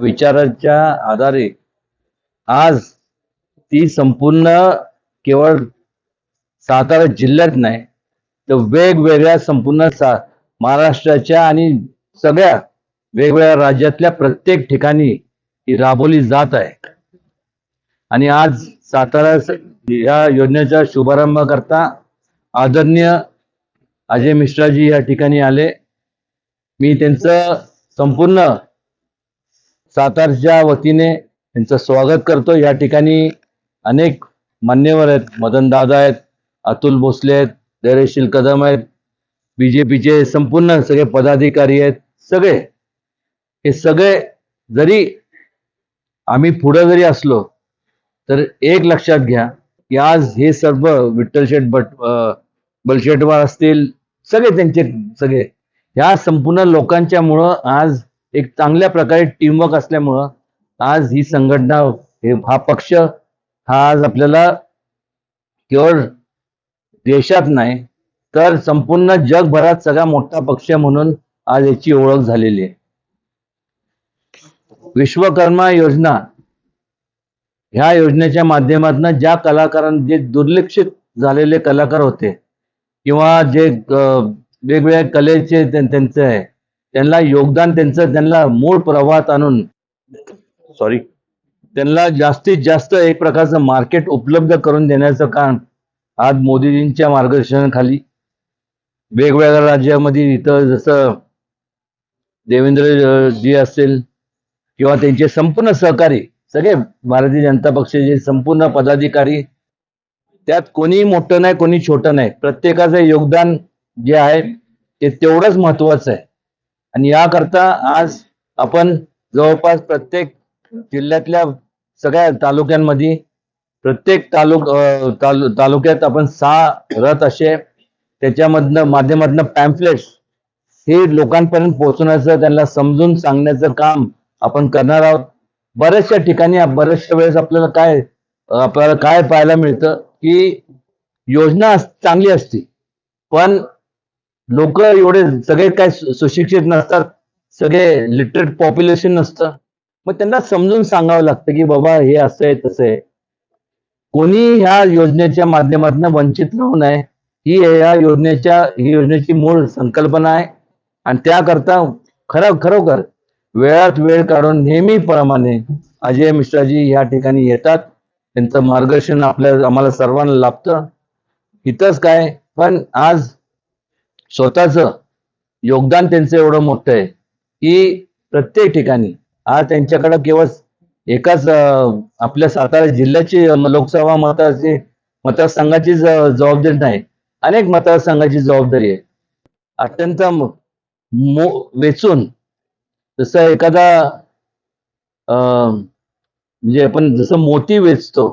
विचाराच्या आधारे आज ती संपूर्ण केवळ सातारा जिल्ह्यात नाही तर वेगवेगळ्या संपूर्ण सा महाराष्ट्राच्या आणि सगळ्या वेगवेगळ्या राज्यातल्या प्रत्येक ठिकाणी ही राबवली जात आहे. आणि आज सातारा या योजनेचा शुभारंभ करता आदरणीय अजय मिश्राजी या ठिकाणी आले. मी त्यांचं संपूर्ण सातारच्या वतीने त्यांचं स्वागत करतो. या ठिकाणी अनेक मान्यवर आहेत. मदन दादा आहेत अतुल भोसले आहेत धैर्यशील कदम आहेत बीजेपीचे संपूर्ण सगळे पदाधिकारी आहेत. सगळे. हे सगळे जरी आम्ही पुढं जरी असलो तर एक लक्षात घ्या की आज हे सर्व विठ्ठलशेठ बट अं, बलशेटवार असतील सगळे त्यांचे सगळे. ह्या संपूर्ण लोकांच्यामुळं आज एक चांगल्या प्रकारे टीमवर्क असल्यामुळं आज ही संघटना हा पक्ष हा आज आपल्याला केवळ देशात नाही तर संपूर्ण जगभरात सगळा मोठा पक्ष म्हणून आज याची ओळख झालेली आहे. विश्वकर्मा योजना ह्या योजनेच्या माध्यमातून ज्या कलाकारांना जे दुर्लक्षित झालेले कलाकार होते किंवा जे वेगवेगळ्या कलेचे त्यांचं आहे त्यांना योगदान त्यांचं त्यांना मूळ प्रवाहात आणून सॉरी त्यांना जास्तीत जास्त एक प्रकारचं मार्केट उपलब्ध करून देण्याचं काम आज मोदीजींच्या मार्गदर्शनाखाली वेगवेगळ्या राज्यामध्ये इथं जसं देवेंद्र जी असतील किंवा त्यांचे संपूर्ण सहकारी सगळे भारतीय जनता पक्षाचे संपूर्ण पदाधिकारी त्यात कोणी मोठं नाही कोणी छोटं नाही. प्रत्येकाचं योगदान जे आहे ते तेवढंच महत्वाचं आहे. आणि याकरता आज आपण जवळपास प्रत्येक जिल्ह्यातल्या सगळ्या तालुक्यांमध्ये प्रत्येक तालुक तालु तालुक्यात आपण सहा रथ असे त्याच्यामधनं माध्यमातनं पॅम्पलेट्स हे लोकांपर्यंत पोहोचवण्याचं त्यांना समजून सांगण्याचं काम आपण करणार आहोत. बऱ्याचशा ठिकाणी बऱ्याचशा वेळेस आपल्याला काय आपल्याला काय पाहायला मिळतं की योजना चांगली असते पण लोक एवढे सगळे काय सुशिक्षित नसतात सगळे लिटरेट पॉप्युलेशन नसतं. मग त्यांना समजून सांगावं लागतं की बाबा हे असं आहे तसं आहे. कोणी ह्या योजनेच्या माध्यमातून वंचित राहू नये. ही या योजनेच्या ही योजनेची मूळ संकल्पना आहे. आणि त्याकरता खरं खरोखर वेळात वेळ काढून नेहमीप्रमाणे अजय मिश्राजी या ठिकाणी येतात. त्यांचं मार्गदर्शन आपल्या आम्हाला सर्वांना लाभतं. इथंच काय पण आज स्वतःच योगदान त्यांचं एवढं मोठं आहे. की प्रत्येक ठिकाणी आज त्यांच्याकडे केवळ एकाच आपल्या सातारा जिल्ह्याची लोकसभा मतदारची मतदारसंघाची जबाबदारी नाही. अनेक मतदारसंघाची जबाबदारी आहे. अत्यंत मो- वेचून जसं एखादा अं, म्हणजे आपण जसं मोती वेचतो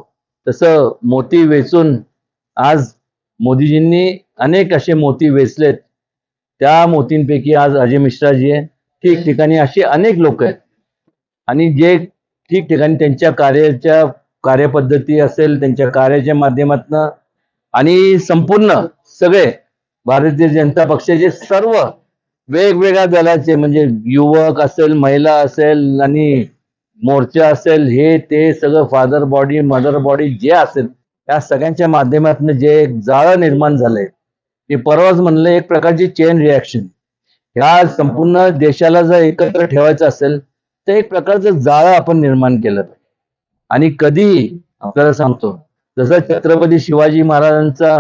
तसं मोती वेचून आज मोदीजींनी अनेक असे मोती वेचलेत. त्या मोतींपैकी आज अजय मिश्राजी आहे. ठिकठिकाणी असे अनेक लोक आहेत. आणि जे ठिकठिकाणी त्यांच्या कार्याच्या कार्यपद्धती असेल त्यांच्या कार्याच्या माध्यमातनं आणि संपूर्ण सगळे भारतीय जनता पक्षाचे सर्व वेगवेगळ्या दलाचे म्हणजे युवक असेल महिला असेल आणि मोर्चा असेल हे ते सगळं फादर बॉडी मदर बॉडी जे असेल त्या सगळ्यांच्या माध्यमातून जे एक जाळं निर्माण झालंय मी परवाच म्हणलं एक प्रकारची चेन रिॲक्शन ह्या संपूर्ण देशाला जर एकत्र ठेवायचं असेल तर एक प्रकारचं जाळं आपण निर्माण केलं पाहिजे. आणि कधीही आपल्याला सांगतो जसं छत्रपती शिवाजी महाराजांचा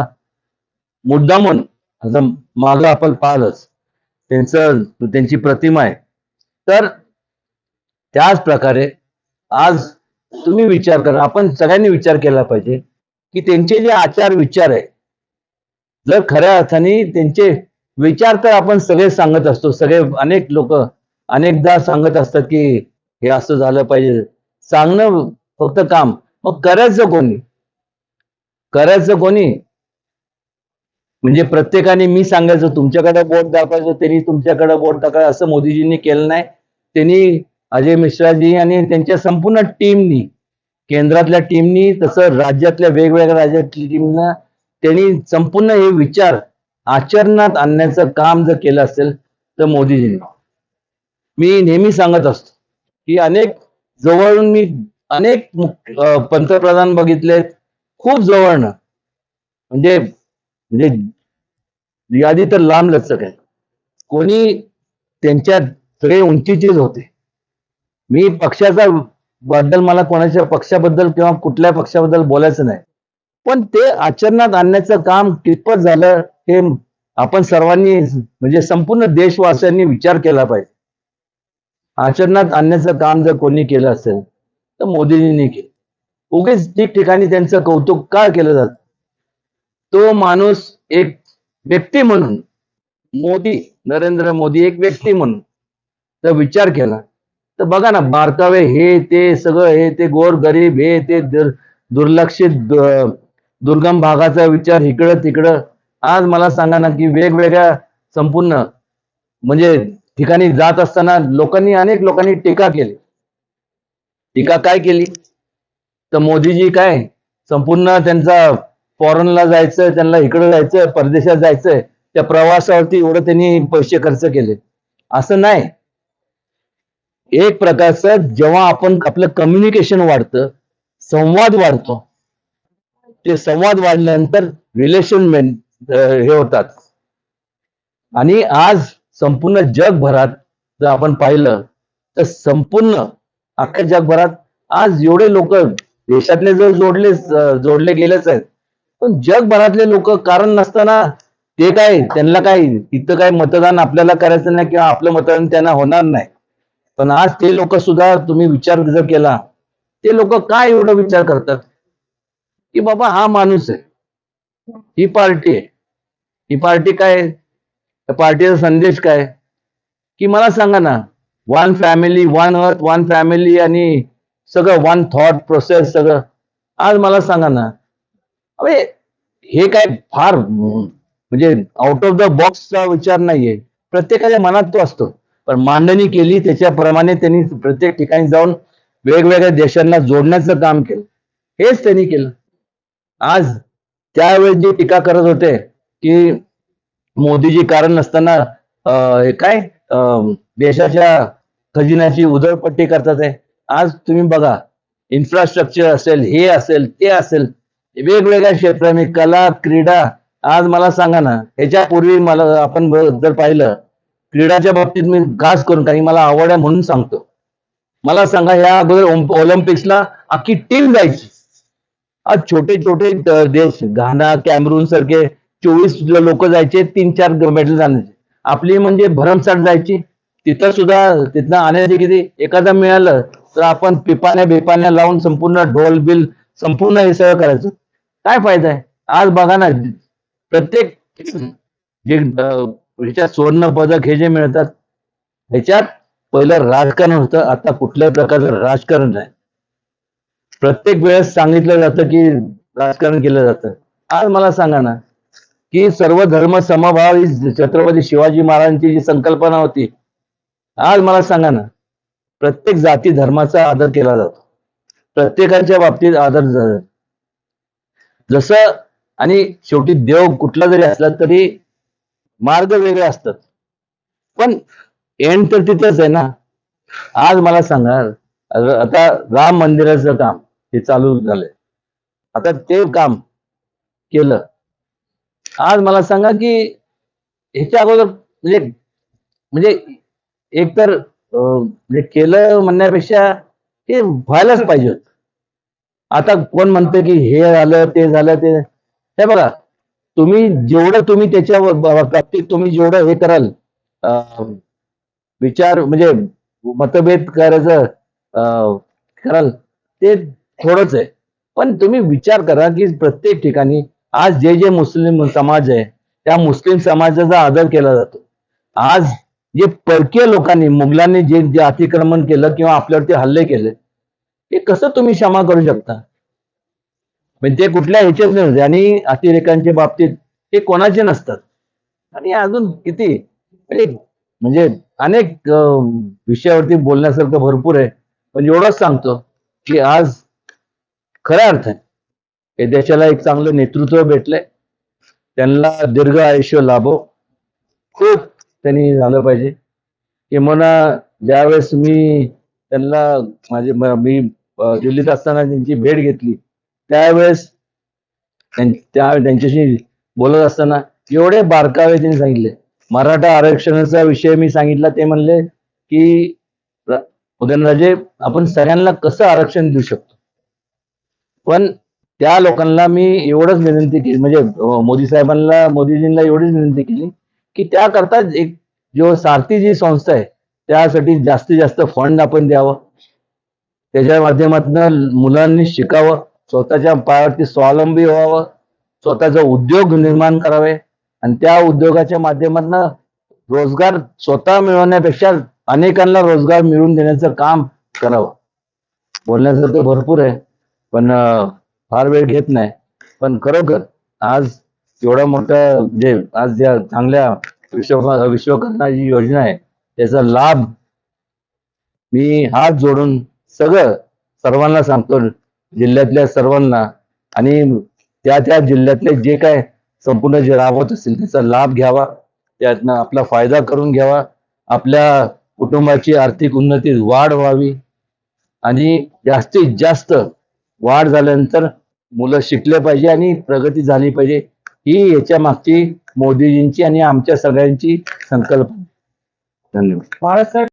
मुद्दामून असं मागं आपण पाहलंच त्यांचं त्यांची प्रतिमा आहे. तर त्याच प्रकारे आज तुम्ही विचार करा आपण सगळ्यांनी विचार केला पाहिजे की त्यांचे जे आचार विचार आहे जर खऱ्या अर्थाने त्यांचे विचार तर आपण सगळे सांगत असतो. सगळे अनेक लोक अनेकदा सांगत असतात की हे असं झालं पाहिजे. सांगणं फक्त काम. मग करायचं कोणी? करायचं कोणी? म्हणजे प्रत्येकाने मी सांगायचं तुमच्याकडे बोट दाखवायचं त्यांनी तुमच्याकडे बोट दाखवायचं असं मोदीजींनी केलं नाही. त्यांनी अजय मिश्राजी आणि त्यांच्या संपूर्ण टीमनी केंद्रातल्या टीमनी तसं राज्यातल्या वेगवेगळ्या राज्यातल्या टीमना त्यांनी संपूर्ण हे विचार आचरणात आणण्याचं काम जर केलं असेल तर मोदीजींनी. मी नेहमी सांगत असतो की अनेक जवळून मी अनेक पंतप्रधान बघितले खूप जवळनं. म्हणजे म्हणजे यादी तर लांब लचक आहे. कोणी त्यांच्या सगळे उंचीचेच होते. मी पक्षाचा बद्दल मला कोणाच्या पक्षाबद्दल किंवा कुठल्या पक्षाबद्दल बोलायचं नाही. पण ते आचरणात आणण्याचं काम कितपत झालं हे आपण सर्वांनी म्हणजे संपूर्ण देशवासियांनी विचार केला पाहिजे. आचरणात आणण्याचं काम जर कोणी केलं असेल तर मोदीजींनी केलं. उगीच ठिकठिकाणी त्यांचं कौतुक का केलं जात? तो माणूस एक व्यक्ती म्हणून मोदी नरेंद्र मोदी एक व्यक्ती म्हणून तर विचार केला तर बघा ना बारकावे हे ते सगळं हे ते गोर गरीब हे ते दुर्लक्षित दुर्गम भागाचा विचार इकडं तिकडं. आज मला सांगा ना की वेगवेगळ्या संपूर्ण म्हणजे ठिकाणी जात असताना लोकांनी अनेक लोकांनी टीका केली. टीका काय केली? तर मोदीजी काय? संपूर्ण त्यांचा फॉरेनला जायचं त्यांना इकडं जायचं परदेशात जायचंय त्या प्रवासावरती एवढं त्यांनी पैसे खर्च केले. असं नाही. एक प्रकारचं जेव्हा आपण आपलं कम्युनिकेशन वाढतं संवाद वाढतो ते संवाद वाढल्यानंतर रिलेशन हे होतात. आणि आज संपूर्ण जगभरात जर आपण पाहिलं तर संपूर्ण अख्ख्या जगभरात आज एवढे लोक देशातले जर जोडले जोडले गेलेच आहेत पण जगभरातले लोक कारण नसताना ते काय त्यांना काय तिथं काय मतदान आपल्याला करायचं नाही किंवा आपलं मतदान त्यांना होणार नाही. पण आज ते लोक सुद्धा तुम्ही विचार जर केला ते लोक काय एवढं विचार करतात? की बाबा हा माणूस आहे. ही पार्टी आहे. ही पार्टी काय पार्टीचा संदेश काय की मला सांगा ना one family one earth one family आणि सगळं वन थॉट प्रोसेस सगळं. आज मला सांगा ना अरे हे काय फार म्हणजे आउट ऑफ द बॉक्सचा विचार नाहीये. प्रत्येकाच्या मनात तो असतो. पण मांडणी केली त्याच्याप्रमाणे त्यांनी प्रत्येक ठिकाणी जाऊन वेगवेगळ्या देशांना जोडण्याचं काम केलं. हेच त्यांनी केलं. आज त्यावेळेस जी टीका करत होते की मोदीजी कारण नसताना काय देशाच्या खजिन्याची उधळपट्टी करतात आहे आज तुम्ही बघा इन्फ्रास्ट्रक्चर असेल हे असेल ते असेल वेगवेगळ्या क्षेत्राने कला क्रीडा आज मला सांगा ना ह्याच्यापूर्वी मला आपण जर पाहिलं क्रीडाच्या बाबतीत मी खास करून कारण मला आवड आहे म्हणून सांगतो. मला सांगा या अगोदर ओम- ऑलिम्पिक्सला अख्खी टीम जायची. आज छोटे छोटे देश घाना कॅमरून सारखे चोवीस लोक जायचे तीन चार मेडल जाण्याचे. आपली म्हणजे भरमसाठ जायची. तिथं सुद्धा तिथनं आणायचे किती? एखादं मिळालं तर आपण पिपाण्या बिपाण्या लावून संपूर्ण ढोल बिल संपूर्ण हे सगळं करायचं. काय फायदा आहे? आज बघा ना प्रत्येक जे ह्याच्यात सुवर्ण पदक हे जे मिळतात ह्याच्यात पहिलं राजकारण होतं आता कुठल्याही प्रकारचं राजकारण नाही प्रत्येक वेळेस सांगितलं जातं की राजकारण केलं जातं. आज मला सांगा ना की सर्व धर्म समभाव ही छत्रपती शिवाजी महाराजांची जी संकल्पना होती आज मला सांगा ना प्रत्येक जाती धर्माचा आदर केला जातो. प्रत्येकाच्या बाबतीत आदर झाला जसं आणि शेवटी देव कुठला जरी असला तरी मार्ग वेगळे असतात. पण एंड तर तिथंच आहे ना. आज मला सांगा आता राम मंदिराचं काम. हे चालू झालंय. आता ते काम केलं. आज मला सांगा की ह्याच्या अगोदर म्हणजे म्हणजे एकतर म्हणजे केलं म्हणण्यापेक्षा हे व्हायलाच पाहिजे आता कोण म्हणतं की हे झालं ते झालं ते हे बघा तुम्ही जेवढं तुम्ही त्याच्या बाबतीत तुम्ही जेवढं हे कराल अं, विचार म्हणजे मतभेद करायचं अं, कराल ते थोडंच आहे. पण तुम्ही विचार करा की प्रत्येक ठिकाणी आज जे जे मुस्लिम समाज आहे त्या मुस्लिम समाजाचा आदर केला जातो. आज जे परकीय लोकांनी मुघलांनी जे जे अतिक्रमण केलं किंवा आपल्यावरती हल्ले केले हे कसं तुम्ही क्षमा करू शकता? म्हणजे ते कुठल्या ह्याच्यात नव्हते आणि अतिरेकांच्या बाबतीत हे कोणाचे नसतात. आणि अजून किती? म्हणजे अनेक विषयावरती बोलण्यासारखं भरपूर आहे. पण एवढंच सांगतो की आज खरा अर्थ आहे. हे देशाला एक चांगलं नेतृत्व भेटलंय. त्यांना दीर्घ आयुष्य लाभो. खूप त्यांनी झालं पाहिजे. की म्हणा ज्यावेळेस मी त्यांना माझे मी दिल्लीत असताना त्यांची भेट घेतली त्यावेळेस त्या त्यांच्याशी बोलत असताना एवढे बारकावे त्यांनी सांगितले. मराठा आरक्षणाचा विषय मी सांगितला ते म्हणले की उदयनराजे आपण सगळ्यांना कसं आरक्षण देऊ शकतो? पण त्या लोकांना मी एवढंच विनंती केली म्हणजे मोदी साहेबांना मोदीजींना एवढीच विनंती केली की त्याकरता एक जो सारथी जी संस्था आहे त्यासाठी जास्तीत जास्त फंड आपण द्यावं. त्याच्या माध्यमातून मुलांनी शिकावं स्वतःच्या पायावरती स्वावलंबी व्हावं स्वतःचा उद्योग निर्माण करावे आणि त्या उद्योगाच्या माध्यमातून रोजगार स्वतः मिळवण्यापेक्षा अनेकांना रोजगार मिळवून देण्याचं काम करावं. बोलण्यासारखं भरपूर आहे. पण अं, फार वेळ घेत नाही. पण खरोखर आज एवढा मोठा जे आज ज्या चांगल्या विश्व विश्वकर्मा जी योजना आहे त्याचा लाभ मी हात जोडून सगळं सर्वांना सांगतो जिल्ह्यातल्या सर्वांना. आणि त्या त्या जिल्ह्यातले जे काय संपूर्ण जे राबवत असतील त्याचा लाभ घ्यावा. त्यातनं आपला फायदा करून घ्यावा. आपल्या कुटुंबाची आर्थिक उन्नती वाढ व्हावी. आणि जास्तीत जास्त वाढ झाल्यानंतर मुलं शिकले पाहिजे आणि प्रगती झाली पाहिजे. ही याच्या मागची मोदीजींची आणि आमच्या सगळ्यांची संकल्पना धन्यवाद. बाळासाहेब